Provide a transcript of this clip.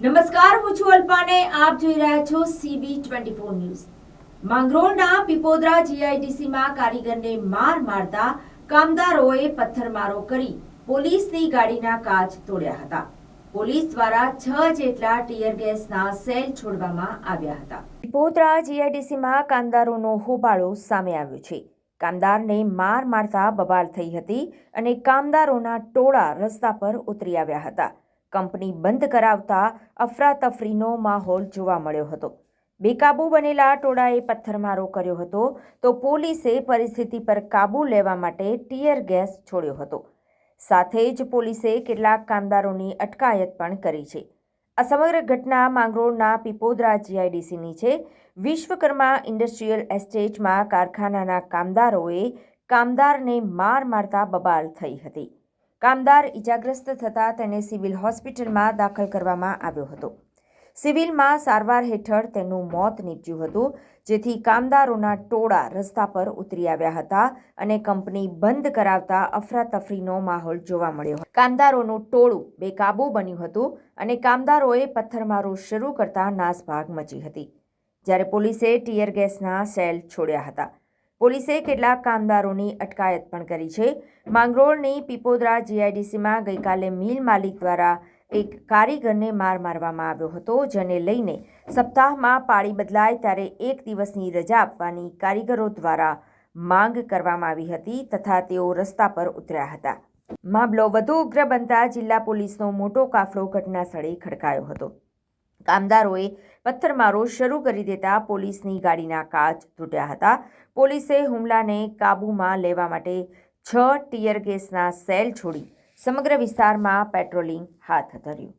નમસ્કાર, હું છું અલ્પાને. આપ જોઈ રહ્યા છો સીબી ટ્વેન્ટી ફોર ન્યૂઝ માંગરોળના પીપોદરા જીઆઈડીસીમાં કારીગરને માર મારતા કામદારોએ પથ્થરમારો કરી પોલીસની ગાડીના કાચ તોડ્યા હતા. પોલીસ દ્વારા છ જેટલા ટીયર ગેસના સેલ છોડવામાં આવ્યા હતા. પીપોદરા જીઆઈડીસીમાં કામદારોનો હોબાળો સામે આવ્યો છે. કામદારને માર મારતા બબાલ થઈ હતી અને કામદારોના ટોળા રસ્તા પર ઉતરી આવ્યા હતા. કંપની બંધ કરાવતા અફરાતફરીનો માહોલ જોવા મળ્યો હતો. બેકાબૂ બનેલા ટોળાએ પથ્થરમારો કર્યો હતો તો પોલીસે પરિસ્થિતિ પર કાબૂ લેવા માટે ટીયર ગેસ છોડ્યો હતો. સાથે જ પોલીસે કેટલાક કામદારોની અટકાયત પણ કરી છે. આ સમગ્ર ઘટના માંગરોળના પીપોદરા જીઆઈડીસીની છે વિશ્વકર્મા ઇન્ડસ્ટ્રીયલ એસ્ટેટમાં કારખાનાના કામદારોએ કામદારને માર મારતા બબાલ થઈ હતી. કામદાર ઇજાગ્રસ્ત થતાં તેને સિવિલ હોસ્પિટલમાં દાખલ કરવામાં આવ્યો હતો. સિવિલમાં સારવાર હેઠળ તેનું મોત નીપજ્યું હતું, જેથી કામદારોના ટોળા રસ્તા પર ઉતરી આવ્યા હતા અને કંપની બંધ કરાવતા અફરાતફરીનો માહોલ જોવા મળ્યો કામદારોનું ટોળું બેકાબુ બન્યું હતું અને કામદારોએ પથ્થરમારો શરૂ કરતા નાસભાગ મચી હતી, જ્યારે પોલીસે ટીયર ગેસના સેલ છોડ્યા હતા. પોલીસે કેટલાક કામદારોની અટકાયત પણ કરી છે. માંગરોળની પીપોદરા જીઆઈડીસીમાં ગઈકાલે મિલ માલિક દ્વારા એક કારીગરને માર મારવામાં આવ્યો હતો, જેને લઈને સપ્તાહમાં પાળી બદલાય ત્યારે એક દિવસની રજા આપવાની કારીગરો દ્વારા માંગ કરવામાં આવી હતી તથા તેઓ રસ્તા પર ઉતર્યા હતા. મામલો વધુ ઉગ્ર બનતા જિલ્લા પોલીસનો મોટો કાફલો ઘટના સ્થળે ખડકાયો હતો. કામદારોએ પથ્થરમારો શરૂ કરી દેતા પોલીસની ગાડીના કાચ તૂટ્યા હતા. પોલીસે હુમલાને કાબૂમાં લેવા માટે છ ટીયર ગેસના સેલ છોડી સમગ્ર વિસ્તારમાં પેટ્રોલિંગ હાથ ધર્યું.